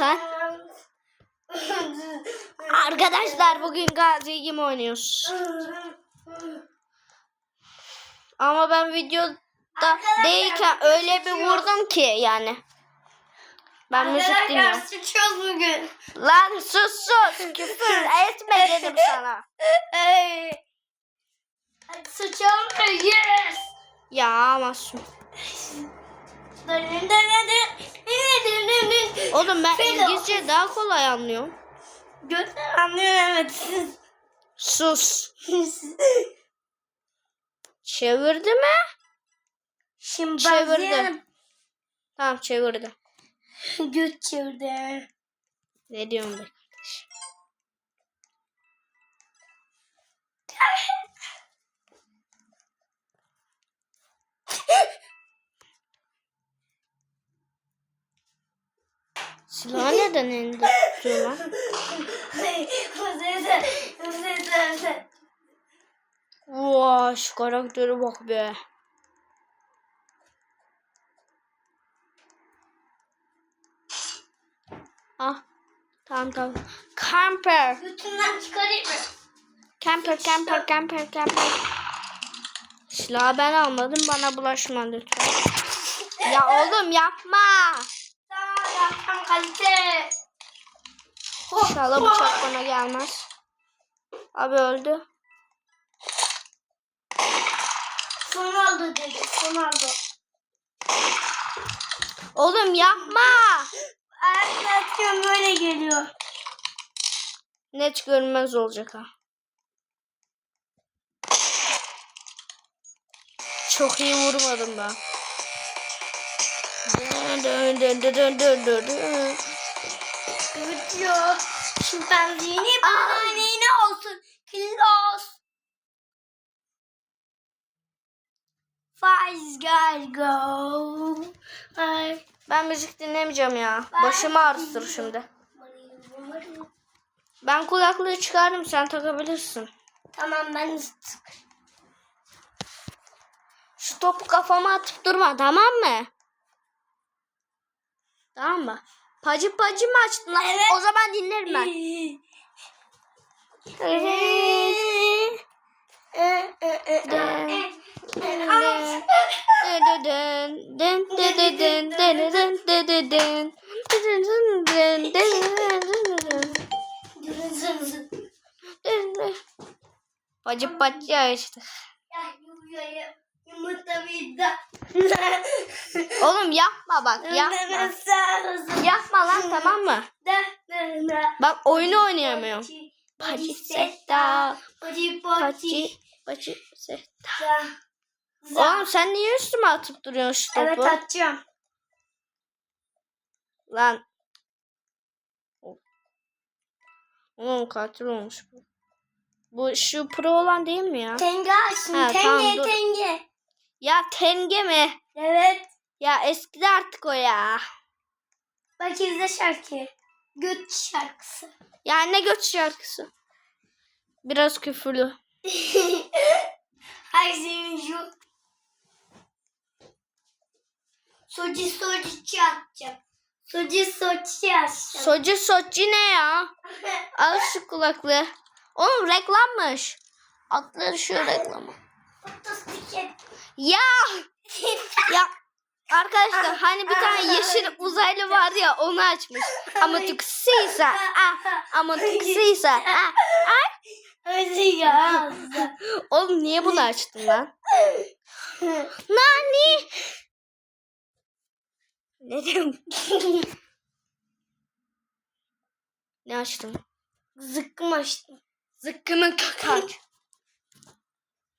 lan. Arkadaşlar bugün Gazi gibi oynuyoruz. Ama ben videoda Arkadaşlar, değilken öyle bir vurdum ki yani. Ben müzik dinliyorum. sıçıyoruz bugün. Lan sus sus. Küfür etme dedim sana. Hadi sıçalım yes. Ya amasın. Oğlum ben. İngilizce daha kolay anlıyorum. Gökten anlıyor evet. Sus. Çevirdi mi? Şimdi Çevirdi. Tamam çevirdi. Göt çevirdi. Ne diyorum be kardeş? Silahı neden elinde tutuyor lan? Vay şu karaktere bak be. Ah. Tamam tamam. Camper. Götünden çıkarayım mı? Camper, camper, camper, camper. Silahı ben almadım. Bana bulaşma lütfen. Ya oğlum yapma. Kalite. İnşallah bıçak bana gelmez. Abi öldü. Son oldu dedi. Son oldu. Oğlum yapma. Arkadaşlar böyle geliyor. Net görünmez olacak ha. Çok iyi vurmadım ben. Dön, dön, dön, dön, dön, dön, dön, dön. Götüyor. Şimpanzini bana olsun. Kilos. Five guys go. Ay. Ben müzik dinlemeyeceğim ya. Başım ağrıtır şimdi. Ben kulaklığı çıkardım sen takabilirsin. Tamam ben Şu topu kafama atıp durma tamam mı? Tamam mı? Pacı pacı mı açtın lan? Evet. O zaman dinlerim ben. Pacı pacı açtı. Yumurta. Oğlum yapma bak yapma. Yapma lan tamam mı? Bak oyunu oynayamıyorum. Pacı setta. Pacı Pacı pacı setta. Oğlum sen niye üstüme atıp duruyorsun şu topu? Evet atacağım. Lan. Oğlum katil olmuş bu. Bu şu pro olan değil mi ya? Tenge. Ha, tenge tamam, tenge. Ya tenge mi? Evet. Ya eskidi artık o ya. Bak izle şarkı. Göt şarkısı. Ya ne göç şarkısı? Biraz küfürlü. Ay senin şu. Soci soci atacağım. Soci soci atacağım. Socu soçi ne ya? Al şu kulaklığı. Oğlum reklammış. Atlar şu reklamı. Ya ya arkadaşlar hani bir tane yeşil uzaylı vardı ya onu açmış. Ama tüksüyse ama tüksüyse. Oğlum niye bunu açtın lan? Nani? Ne diyorum? ne açtım? Zıkkım açtım. Zıkkımın kakak.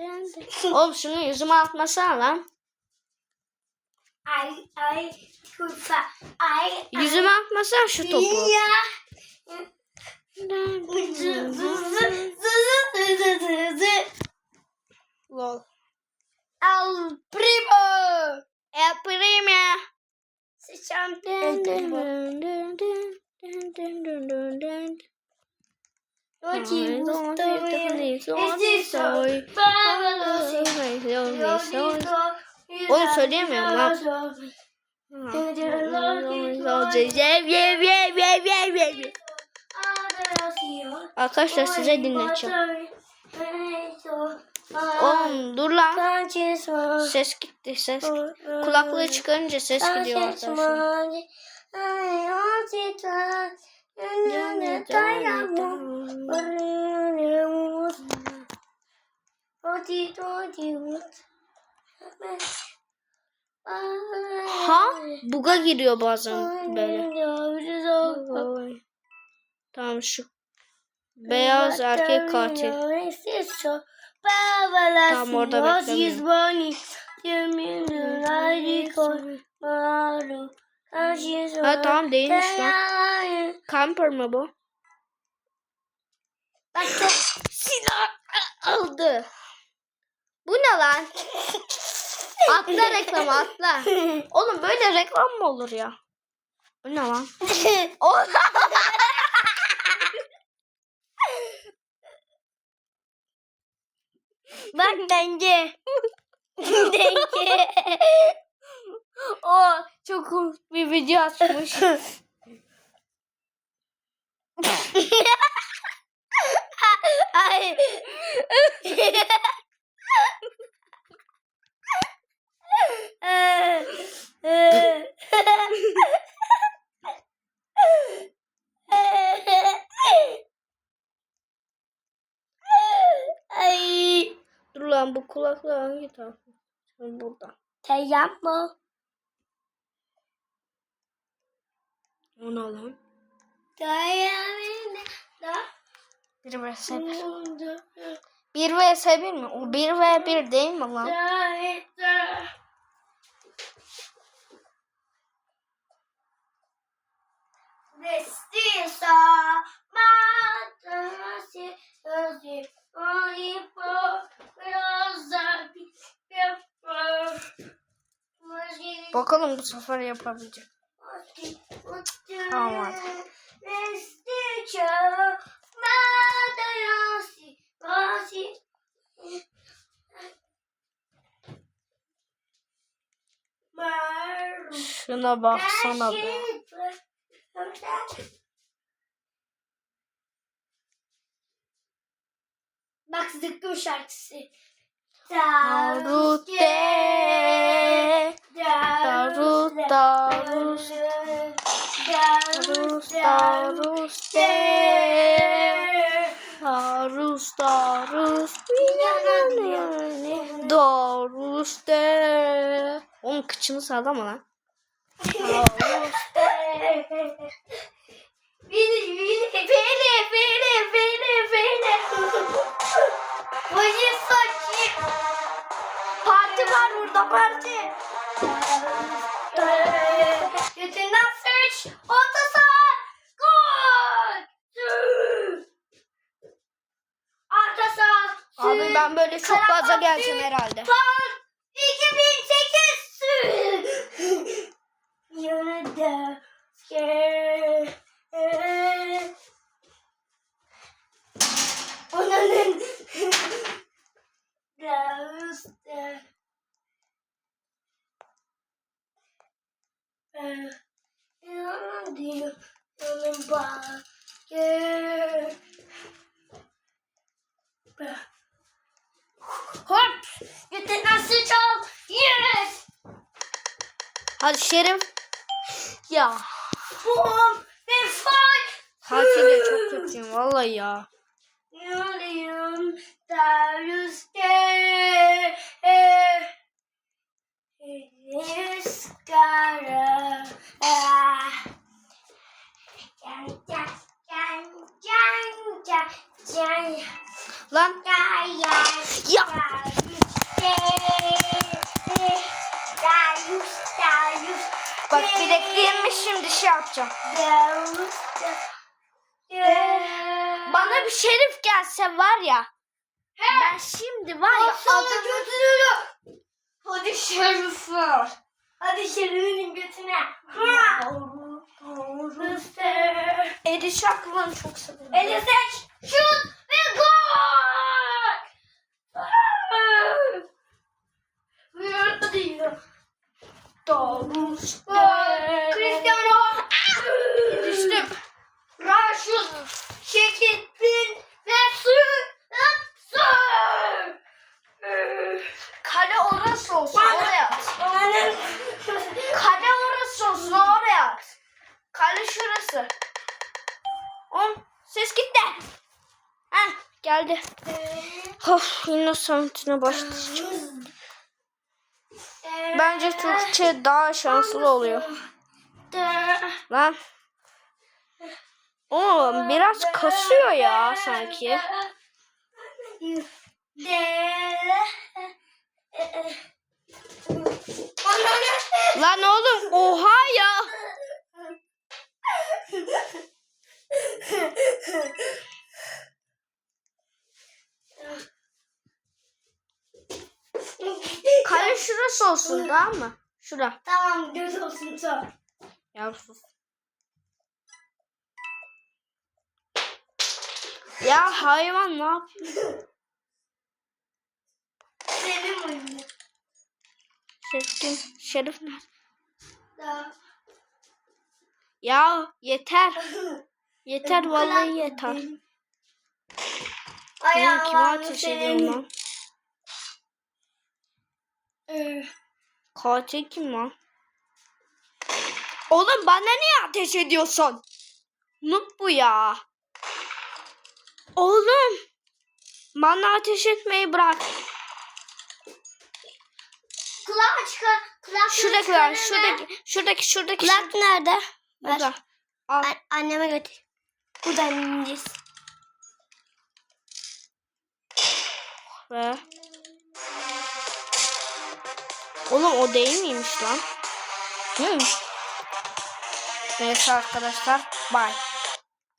Oğlum şunu yüzüme atmasana lan. Ay ay kufa ay, ay. Yüzüme atmasana şu topu. Ya. Lol. Al primo. El primo. Sıçan. Onu söyleyemiyorum lan. Arkadaşlar size dinleteceğim. Oğlum dur lan. Ses gitti ses. Kulaklığı çıkarınca ses gidiyor arkadaşlar. Ha? Buga giriyor bazen böyle. Tamam şu beyaz erkek katil. Tamam, orada beklemiyorum. Ha tamam değilmiş lan. Camper mı bu? Bak Silah aldı. Bu ne lan? Atla reklamı atla. Oğlum böyle reklam mı olur ya? Bu ne lan? Bak denge. denge. o çok bir video atmış. Ay. Ay. Dur lan bu kulaklığı hangi tarafı? Sen burada. Sen yapma. O ne lan? Dayanın. Da. 1 vs 1. 1 vs 1 mi? O 1 v 1 değil mi lan? Bakalım bu sefer yapabilecek. Tamam. Maru. Şuna baksana be. Bak zıkkım şarkısı. Darut de. Darut darus. Darus de. Darus darus. Darus de. Oğlum kıçını sallama lan. Darus Beni, beni, beni, beni, beni, beni. Hoca saçı. Parti var burada parti. Götünden sıç. Orta saha. Gol. Arka saha. Abi ben böyle çok fazla geleceğim herhalde. Fan 2008 Yanında Hadi Şerif. Ya. Boom! Ve fun! Tatilde çok kötüyüm vallahi ya. Can can can can Lan Dayas ya. Şimdi şey yapacağım. Bana bir şerif gelse var ya. Ben şimdi var ya Sana adamı... götürürüm. Hadi şerif var. Hadi şerifin götüne. Ha. Edi Şakman'ı çok seviyorum. Eli seç. Şut ve gol. Davus. Cristiano. Düştüm. Raşut. Şekettin. Ve su. Su. Kale orası olsun oraya at. Kale orası olsun oraya at. Kale şurası. On ses gitti. Heh geldi. Of Innocent'ine başlayacağım. Bence Türkçe daha şanslı oluyor. Lan. Oğlum biraz kasıyor ya sanki. Lan oğlum oha ya. Kale şurası olsun tamam mı? Şura. Tamam göz olsun sor. Ya sus. Ya hayvan ne yapıyor? Senin oyunu. Şerif kim? Şerif nerede? Daha. Ya yeter. Yeter vallahi yeter. Ayağım kime ateş ediyorum lan? Katil kim lan? Oğlum bana niye ateş ediyorsun? Noob bu ya. Oğlum. Bana ateş etmeyi bırak. Kulağımı çıkar. Kulak Şuradaki var. Şuradaki. Şuradaki. Şuradaki. Kulak nerede? Burada. Al. An- anneme götür. Buradan ineceğiz. Ve. Oğlum o değil miymiş lan? Hı. Neyse arkadaşlar. Bye.